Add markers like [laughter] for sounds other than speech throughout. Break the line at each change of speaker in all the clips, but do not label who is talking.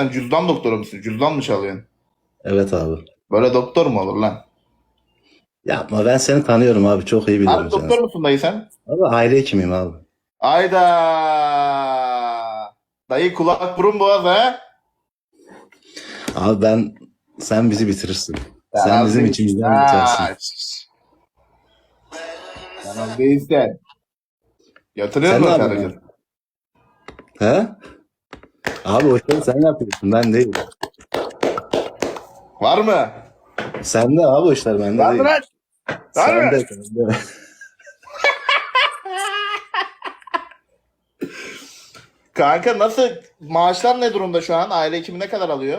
Sen cüzdan doktoru musun? Cüzdan mı çalıyorsun?
Evet abi.
Böyle doktor mu olur lan?
Yapma ben seni tanıyorum abi. Çok iyi biliyorum
Abi
seni.
doktor musun dayı sen?
Abi aile hekimiyim abi.
Ayda. Dayı kulak burun boğaz ha?
Abi ben sen bizi bitirirsin.
Ya
sen bizim içimizden
Ha,
geçersin.
şş. Sen az değilsen. Yatırıyor
Sen
musun
ne
kardeşim?
yapıyorsun? He? Abi o şeyi sen yapıyorsun ben değil.
Var mı?
Sen de abi o işler bende
Var
değil.
mı lan? Var
Sen
mı?
de, sen de. [laughs]
Kanka nasıl? Maaşlar ne durumda şu an? Aile hekimi ne kadar alıyor?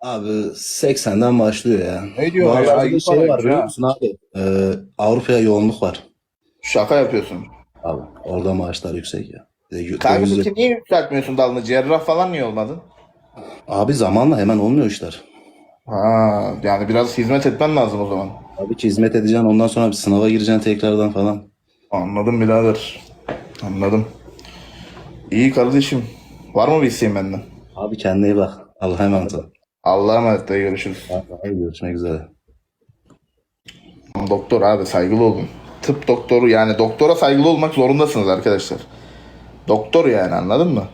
Abi 80'den başlıyor ya.
Ne diyor ya?
aralarda
İyi
bir şey
paraymış
var biliyor
ha.
musun abi? Ee, Avrupa'ya yoğunluk var.
Şaka yapıyorsun.
Abi orada maaşlar yüksek ya. De yu-
Kanka peki niye yükseltmiyorsun dalını? Cerrah falan niye olmadın?
Abi zamanla hemen olmuyor işler.
Ha, yani biraz hizmet etmen lazım o zaman.
Abi ki hizmet edeceksin ondan sonra bir sınava gireceksin tekrardan falan.
Anladım birader. Anladım. İyi kardeşim. Var mı bir isteğin benden?
Abi kendine iyi bak. Allah'a emanet ol.
Allah'a emanet dayı görüşürüz.
Hadi görüşmek üzere.
Doktor abi saygılı olun. Tıp doktoru yani doktora saygılı olmak zorundasınız arkadaşlar. Doktor yani anladın mı?